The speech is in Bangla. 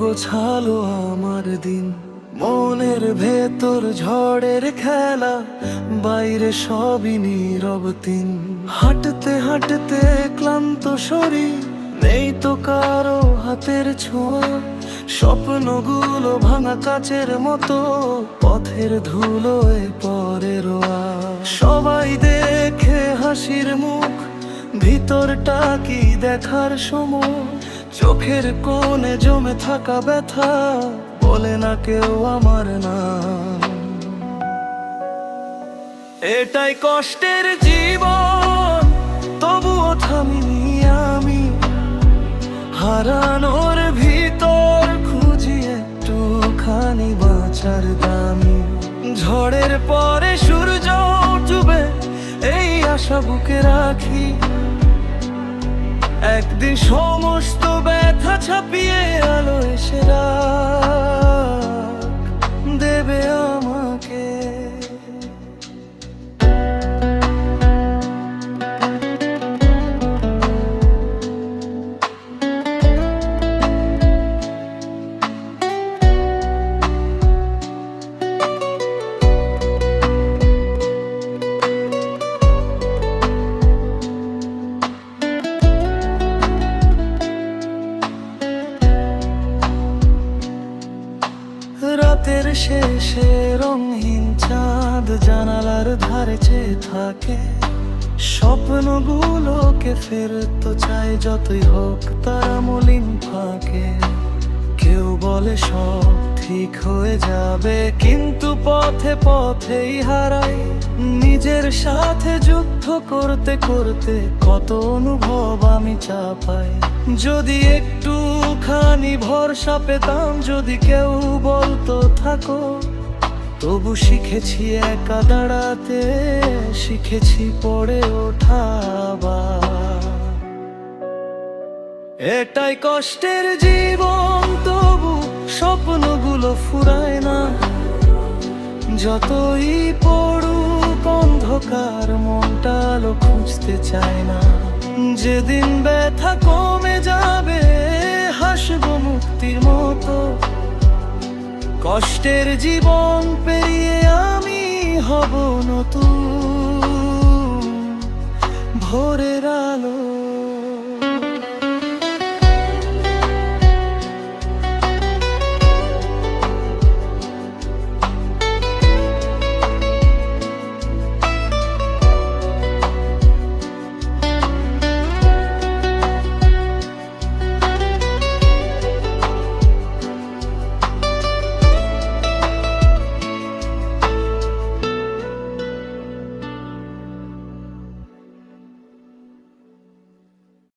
গোছালো আমার দিন। মনের ভেতর ঝড়ের খেলা, বাইরে সবই নীরব তিন। হাঁটতে হাঁটতে ক্লান্ত শরীর, নেই তো কারও হাতের ছোঁয়া। স্বপ্নগুলো ভাঙা কাচের মতো, পথের ধুলোয় পরে রোয়া। সবাই দেখে হাসির মুখ, ভিতরটা কি দেখার সময়? চোখের কোণে জমে থাকা ব্যথা বলে না কেউ আমার নাম। এটাই কষ্টের জীবন, তবুও থামিনি আমি। হারানোর ভিতর খুঁজি একটুখানি বাঁচার দামি। ঝড়ের পরে সূর্য উঠবে, এই আশা বুকে রাখি। একদিন সমস্ত ব্যথা ছাপিয়ে আলো এসে রাখ রাতের শেষে রঙহীন চাঁদ জানালার ধারে চেয়ে থাকে। স্বপ্নগুলোকে ফেরত চায় যতই হোক তারা মলিন ফাঁকে। কেউ বলে সব ঠিক হয়ে যাবে, কিন্তু পথে পথেই হারাই। নিজের সাথে যুদ্ধ করতে করতে কত অনুভব আমি চাপাই। যদি একটু খানি ভরসা পেতাম, যদি কেউ বলতো, থাকো। তবু শিখেছি একা দাঁড়াতে, শিখেছি পড়ে ওঠা আবার। এটাই কষ্টের জীবন, তবু স্বপ্নগুলো ফুরায় না। যতই পড়ুক অন্ধকার, মনটা আলো খুঁজতে চায় না। যেদিন ব্যথা কমে যাবে, হাসবো মুক্তির মতো। কষ্টের জীবন পেরিয়ে আমি হব নতুন। ভোরের